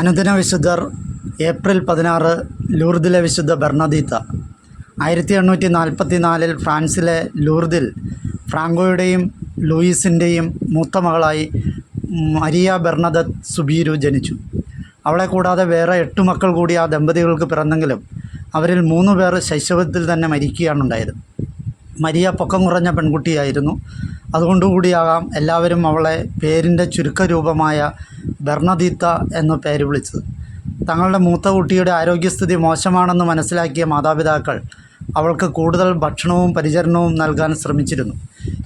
അനുദിന വിശുദ്ധർ ഏപ്രിൽ പതിനാറ് ലൂർദിലെ വിശുദ്ധ ബർണദീത്ത. ആയിരത്തി എണ്ണൂറ്റി നാൽപ്പത്തി നാലിൽ ഫ്രാൻസിലെ ലൂർദിൽ ഫ്രാങ്കോയുടെയും ലൂയിസിന്റെയും മൂത്ത മകളായി മരിയ ബെർണദത്ത് സുബീരു ജനിച്ചു. അവളെ കൂടാതെ വേറെ എട്ട് മക്കൾ കൂടി ആ ദമ്പതികൾക്ക് പിറന്നെങ്കിലും അവരിൽ മൂന്ന് പേർ ശൈശവത്തിൽ തന്നെ മരിക്കുകയാണുണ്ടായത്. മരിയ പൊക്കം കുറഞ്ഞ പെൺകുട്ടിയായിരുന്നു. അതുകൊണ്ടുകൂടിയാകാം എല്ലാവരും അവളെ പേരിന്റെ ചുരുക്കരൂപമായ ബെർണദീത്ത എന്ന പേര് വിളിച്ചത്. തങ്ങളുടെ മൂത്ത കുട്ടിയുടെ ആരോഗ്യസ്ഥിതി മോശമാണെന്ന് മനസ്സിലാക്കിയ മാതാപിതാക്കൾ അവൾക്ക് കൂടുതൽ ഭക്ഷണവും പരിചരണവും നൽകാൻ ശ്രമിച്ചിരുന്നു.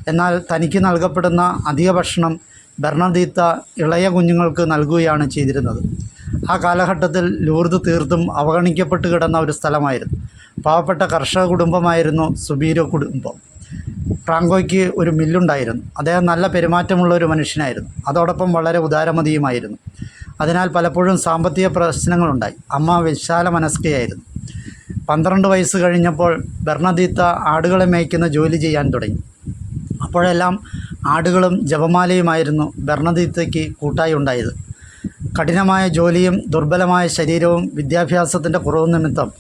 എന്നാൽ തനിക്ക് നൽകപ്പെടുന്ന അധിക ഭക്ഷണം ബെർണദീത്ത ഇളയ കുഞ്ഞുങ്ങൾക്ക് നൽകുകയാണ് ചെയ്തിരുന്നത്. ആ കാലഘട്ടത്തിൽ ലൂർദ് തീർത്തും അവഗണിക്കപ്പെട്ട് കിടന്ന ഒരു സ്ഥലമായിരുന്നു. പാവപ്പെട്ട കർഷക കുടുംബമായിരുന്നു സുബീരോ കുടുംബം. ഫ്രാങ്കോയ്ക്ക് ഒരു മില്ലുണ്ടായിരുന്നു. അദ്ദേഹം നല്ല പെരുമാറ്റമുള്ള ഒരു മനുഷ്യനായിരുന്നു. അതോടൊപ്പം വളരെ ഉദാരമതിയുമായിരുന്നു. അതിനാൽ പലപ്പോഴും സാമ്പത്തിക പ്രശ്നങ്ങളുണ്ടായി. അമ്മ വിശാല മനസ്കയായിരുന്നു. പന്ത്രണ്ട് വയസ്സ് കഴിഞ്ഞപ്പോൾ ബെർണദീത്ത ആടുകളെ മേയ്ക്കുന്ന ജോലി ചെയ്യാൻ തുടങ്ങി. അപ്പോഴെല്ലാം ആടുകളും ജപമാലയുമായിരുന്നു ബെർണദീത്തയ്ക്ക് കൂട്ടായി ഉണ്ടായത്. കഠിനമായ ജോലിയും ദുർബലമായ ശരീരവും വിദ്യാഭ്യാസത്തിന്റെ കുറവ് നിമിത്തം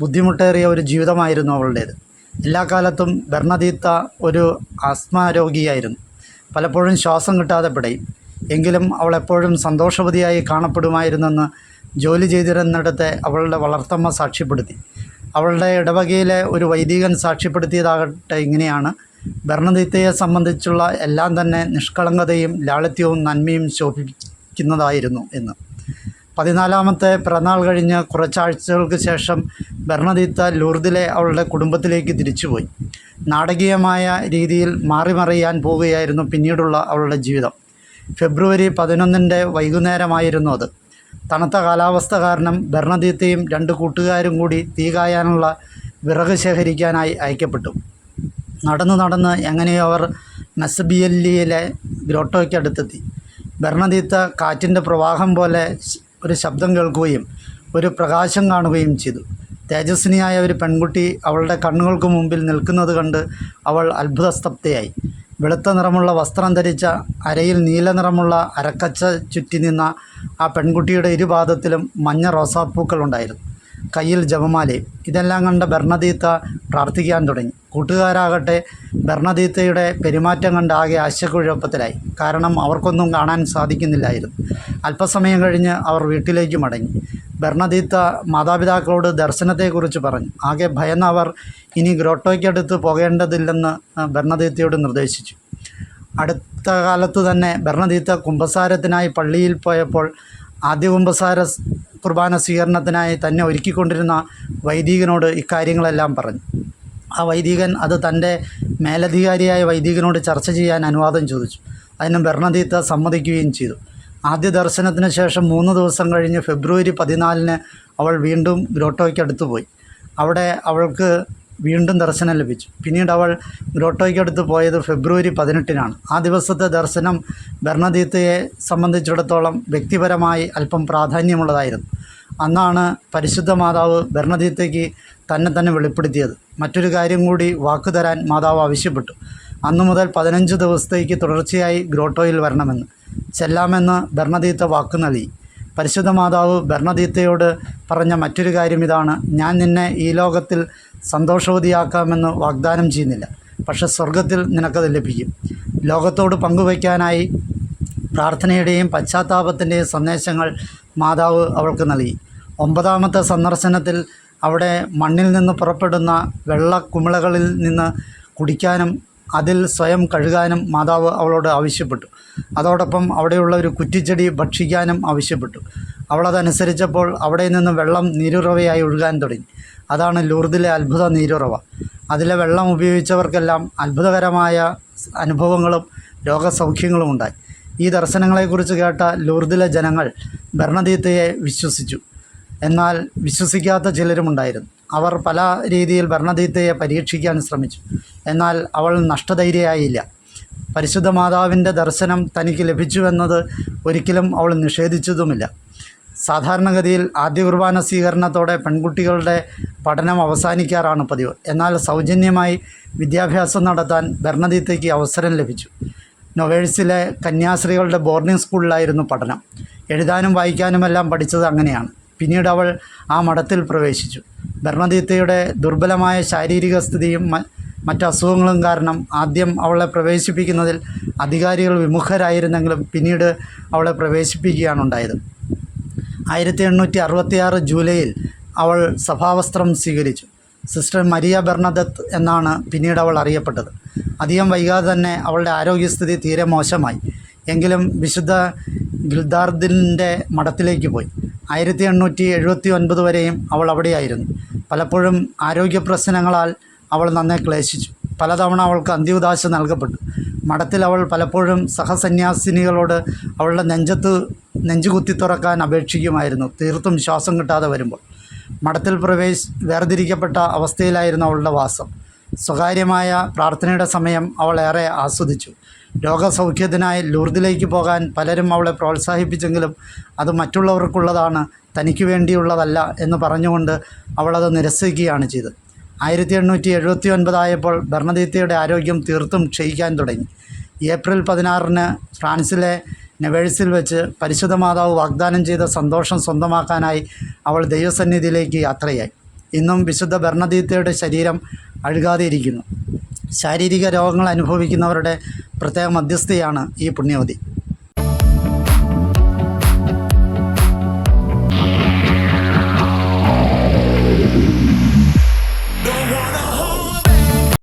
ബുദ്ധിമുട്ടേറിയ ഒരു ജീവിതമായിരുന്നു അവളുടേത്. എല്ലാ കാലത്തും ബെർണദീത്ത ഒരു ആസ്മ രോഗിയായിരുന്നു. പലപ്പോഴും ശ്വാസം കിട്ടാതെ പിടയും. എങ്കിലും അവൾ എപ്പോഴും സന്തോഷവതിയായി കാണപ്പെടുമായിരുന്നെന്ന് ജോലി ചെയ്തിരുന്നിടത്തെ അവളുടെ വളർത്തമ്മ സാക്ഷ്യപ്പെടുത്തി. അവളുടെ ഇടവകയിലെ ഒരു വൈദികൻ സാക്ഷ്യപ്പെടുത്തിയതാകട്ടെ ഇങ്ങനെയാണ്. ഭരണദീത്തയെ സംബന്ധിച്ചുള്ള എല്ലാം തന്നെ നിഷ്കളങ്കതയും ലാളിത്യവും നന്മയും ശോഭിക്കുന്നതായിരുന്നു എന്ന്. പതിനാലാമത്തെ പിറന്നാൾ കഴിഞ്ഞ് കുറച്ചാഴ്ചകൾക്ക് ശേഷം ബെർണദീത്ത ലൂർദിലെ അവളുടെ കുടുംബത്തിലേക്ക് തിരിച്ചുപോയി. നാടകീയമായ രീതിയിൽ മാറിമറിയാൻ പോവുകയായിരുന്നു പിന്നീടുള്ള അവളുടെ ജീവിതം. ഫെബ്രുവരി പതിനൊന്നിന്റെ വൈകുന്നേരമായിരുന്നു അത്. തണുത്ത കാലാവസ്ഥ കാരണം ബെർണദീത്തയും രണ്ട് കൂട്ടുകാരും കൂടി തീ കായാനുള്ള വിറക് ശേഖരിക്കാനായി അയക്കപ്പെട്ടു. നടന്ന് നടന്ന് എങ്ങനെയോ അവർ മെസ്ബിയല്ലിയിലെ ഗ്രോട്ടോയ്ക്കടുത്തെത്തി. ബെർണദീത്ത കാറ്റിന്റെ പ്രവാഹം പോലെ ഒരു ശബ്ദം കേൾക്കുകയും ഒരു പ്രകാശം കാണുകയും ചെയ്തു. തേജസ്വിനിയായ ഒരു പെൺകുട്ടി അവളുടെ കണ്ണുകൾക്ക് മുമ്പിൽ നിൽക്കുന്നത് കണ്ട് അവൾ അത്ഭുതസ്തബ്ധയായി. വെളുത്ത നിറമുള്ള വസ്ത്രം ധരിച്ച അരയിൽ നീല നിറമുള്ള അരക്കച്ച ചുറ്റി നിന്ന ആ പെൺകുട്ടിയുടെ ഇരുപാദത്തിലും മഞ്ഞ റോസാപ്പൂക്കൾ ഉണ്ടായിരുന്നു. കയ്യിൽ ജപമാലയും ഇതെല്ലാം കണ്ട ബെർണദീത്ത പ്രാർത്ഥിക്കാൻ തുടങ്ങി. കൂട്ടുകാരാകട്ടെ ബെർണദീത്തയുടെ പെരുമാറ്റം കണ്ട് ആകെ ആശയക്കുഴപ്പത്തിലായി കാരണം അവർക്കൊന്നും കാണാൻ സാധിക്കുന്നില്ലായിരുന്നു. അല്പസമയം കഴിഞ്ഞ് അവർ വീട്ടിലേക്ക് മടങ്ങി. ബെർണദീത്ത മാതാപിതാക്കളോട് ദർശനത്തെക്കുറിച്ച് പറഞ്ഞു. ആകെ ഭയന്ന അവർ ഇനി ഗ്രോട്ടോയ്ക്കടുത്ത് പോകേണ്ടതില്ലെന്ന് ഭരണതീത്തയോട് നിർദ്ദേശിച്ചു. അടുത്ത കാലത്ത് തന്നെ ബെർണദീത്ത കുംഭസാരത്തിനായി പള്ളിയിൽ പോയപ്പോൾ ആദ്യ കുമ്പസാര കുർബാന സ്വീകരണത്തിനായി തന്നെ ഒരുക്കിക്കൊണ്ടിരുന്ന വൈദികനോട് ഇക്കാര്യങ്ങളെല്ലാം പറഞ്ഞു. ആ വൈദികൻ അത് തന്റെ മേലധികാരിയായ വൈദികനോട് ചർച്ച ചെയ്യാൻ അനുവാദം ചോദിച്ചു. അതിന് ബെർണദീത്ത സമ്മതിക്കുകയും ചെയ്തു. ആദ്യ ദർശനത്തിന് ശേഷം മൂന്ന് ദിവസം കഴിഞ്ഞ് ഫെബ്രുവരി പതിനാലിന് അവൾ വീണ്ടും ഗ്രോട്ടോയ്ക്കടുത്ത് പോയി. അവിടെ അവൾക്ക് വീണ്ടും ദർശനം ലഭിച്ചു. പിന്നീട് അവൾ ഗ്രോട്ടോയ്ക്കടുത്ത് പോയത് ഫെബ്രുവരി പതിനെട്ടിനാണ്. ആ ദിവസത്തെ ദർശനം ബെർണദീത്തയെ സംബന്ധിച്ചിടത്തോളം വ്യക്തിപരമായി അല്പം പ്രാധാന്യമുള്ളതായിരുന്നു. അന്നാണ് പരിശുദ്ധ മാതാവ് ബെർണദീത്തയ്ക്ക് തന്നെ തന്നെ വെളിപ്പെടുത്തിയത്. മറ്റൊരു കാര്യം കൂടി വാക്കു തരാൻ മാതാവ് ആവശ്യപ്പെട്ടു. അന്നു മുതൽ പതിനഞ്ച് ദിവസത്തേക്ക് തുടർച്ചയായി ഗ്രോട്ടോയിൽ വരണമെന്ന്. ചെല്ലാമെന്ന് ബെർണദീത്ത വാക്കു നൽകി. പരിശുദ്ധ മാതാവ് ഭരണദീത്തയോട് പറഞ്ഞ മറ്റൊരു കാര്യം ഇതാണ്. ഞാൻ നിന്നെ ഈ ലോകത്തിൽ സന്തോഷവതിയാക്കാമെന്ന് വാഗ്ദാനം ചെയ്യുന്നില്ല. പക്ഷെ സ്വർഗത്തിൽ നിനക്കത് ലഭിക്കും. ലോകത്തോട് പങ്കുവയ്ക്കാനായി പ്രാർത്ഥനയുടെയും പശ്ചാത്താപത്തിന്റെയും സന്ദേശങ്ങൾ മാതാവ് അവൾക്ക് നൽകി. ഒമ്പതാമത്തെ സന്ദർശനത്തിൽ അവിടെ മണ്ണിൽ നിന്ന് പുറപ്പെടുന്ന വെള്ള കുമിളകളിൽ നിന്ന് കുടിക്കാനും അതിൽ സ്വയം കഴുകാനും മാതാവ് അവളോട് ആവശ്യപ്പെട്ടു. അതോടൊപ്പം അവിടെയുള്ള ഒരു കുറ്റിച്ചെടി ഭക്ഷിക്കാനും ആവശ്യപ്പെട്ടു. അവളതനുസരിച്ചപ്പോൾ അവിടെ നിന്ന് വെള്ളം നീരുറവയായി ഒഴുകാൻ തുടങ്ങി. അതാണ് ലൂർദിലെ അത്ഭുത നീരുറവ. അതിലെ വെള്ളം ഉപയോഗിച്ചവർക്കെല്ലാം അത്ഭുതകരമായ അനുഭവങ്ങളും രോഗസൗഖ്യങ്ങളും ഉണ്ടായി. ഈ ദർശനങ്ങളെക്കുറിച്ച് കേട്ട ലൂർദിലെ ജനങ്ങൾ ഭരണദീത്തയെ വിശ്വസിച്ചു. എന്നാൽ വിശ്വസിക്കാത്ത ചിലരുമുണ്ടായിരുന്നു. അവർ പല രീതിയിൽ ഭരണദീത്തയെ പരീക്ഷിക്കാൻ ശ്രമിച്ചു. എന്നാൽ അവൾ നഷ്ടധൈര്യയായില്ല. പരിശുദ്ധ മാതാവിന്റെ ദർശനം തനിക്ക് ലഭിച്ചുവെന്നത് ഒരിക്കലും അവൾ നിഷേധിച്ചതുമില്ല. സാധാരണഗതിയിൽ ആദ്യ കുർബാന സ്വീകരണത്തോടെ പെൺകുട്ടികളുടെ പഠനം അവസാനിക്കാറാണ് പതിവ്. എന്നാൽ സൗജന്യമായി വിദ്യാഭ്യാസം നടത്താൻ ഭരണദീത്തയ്ക്ക് അവസരം ലഭിച്ചു. നൊവേഴ്സിലെ കന്യാസ്ത്രീകളുടെ ബോർഡിംഗ് സ്കൂളിലായിരുന്നു പഠനം. എഴുതാനും വായിക്കാനുമെല്ലാം പഠിച്ചത് അങ്ങനെയാണ്. പിന്നീട് അവൾ ആ മഠത്തിൽ പ്രവേശിച്ചു. ധർമ്മദീത്തയുടെ ദുർബലമായ ശാരീരിക സ്ഥിതിയും മറ്റ് അസുഖങ്ങളും കാരണം ആദ്യം അവളെ പ്രവേശിപ്പിക്കുന്നതിൽ അധികാരികൾ വിമുഖരായിരുന്നെങ്കിലും പിന്നീട് അവളെ പ്രവേശിപ്പിക്കുകയാണ് ഉണ്ടായത് ആയിരത്തി എണ്ണൂറ്റി അറുപത്തിയാറ് ജൂലൈയിൽ അവൾ സഭാവസ്ത്രം സ്വീകരിച്ചു. സിസ്റ്റർ മരിയ ബെർണദത്ത് എന്നാണ് പിന്നീട് അവൾ അറിയപ്പെട്ടത്. അധികം വൈകാതെ തന്നെ അവളുടെ ആരോഗ്യസ്ഥിതി തീരെ മോശമായി. എങ്കിലും വിശുദ്ധ ഗിൽദാർദിന്റെ മഠത്തിലേക്ക് പോയി. ആയിരത്തി എണ്ണൂറ്റി എഴുപത്തി ഒൻപത് വരെയും അവൾ അവിടെയായിരുന്നു. പലപ്പോഴും ആരോഗ്യ പ്രശ്നങ്ങളാൽ അവൾ നന്നെ ക്ലേശിച്ചു. പലതവണ അവൾക്ക് അന്ത്യോദാശ നൽകപ്പെട്ടു. മഠത്തിൽ അവൾ പലപ്പോഴും സഹസന്യാസിനികളോട് അവളുടെ നെഞ്ചത്ത് നെഞ്ചുകുത്തി തുറക്കാൻ അപേക്ഷിക്കുമായിരുന്നു. തീർത്തും ശ്വാസം കിട്ടാതെ വരുമ്പോൾ മഠത്തിൽ പ്രവേശ് വേർതിരിക്കപ്പെട്ട അവസ്ഥയിലായിരുന്നു അവളുടെ വാസം. സ്വകാര്യമായ പ്രാർത്ഥനയുടെ സമയം അവൾ ഏറെ ആസ്വദിച്ചു. രോഗസൗഖ്യത്തിനായി ലൂർദിലേക്ക് പോകാൻ പലരും അവളെ പ്രോത്സാഹിപ്പിച്ചെങ്കിലും അത് മറ്റുള്ളവർക്കുള്ളതാണ് തനിക്ക് വേണ്ടിയുള്ളതല്ല എന്ന് പറഞ്ഞുകൊണ്ട് അവളത് നിരസിക്കുകയാണ് ചെയ്തത്. ആയിരത്തി എണ്ണൂറ്റി എഴുപത്തി ഒൻപതായപ്പോൾ ഭരണദീത്തയുടെ ആരോഗ്യം തീർത്തും ക്ഷയിക്കാൻ തുടങ്ങി. ഏപ്രിൽ പതിനാറിന് ഫ്രാൻസിലെ നെവേഴ്സിൽ വെച്ച് പരിശുദ്ധ മാതാവ് വാഗ്ദാനം ചെയ്ത സന്തോഷം സ്വന്തമാക്കാനായി അവൾ ദൈവസന്നിധിയിലേക്ക് യാത്രയായി. ഇന്നും വിശുദ്ധ ഭരണദീത്തയുടെ ശരീരം അഴുകാതെ ഇരിക്കുന്നു ശാരീരിക രോഗങ്ങൾ അനുഭവിക്കുന്നവരുടെ പ്രത്യേക മധ്യസ്ഥയാണ് ഈ പുണ്യവതി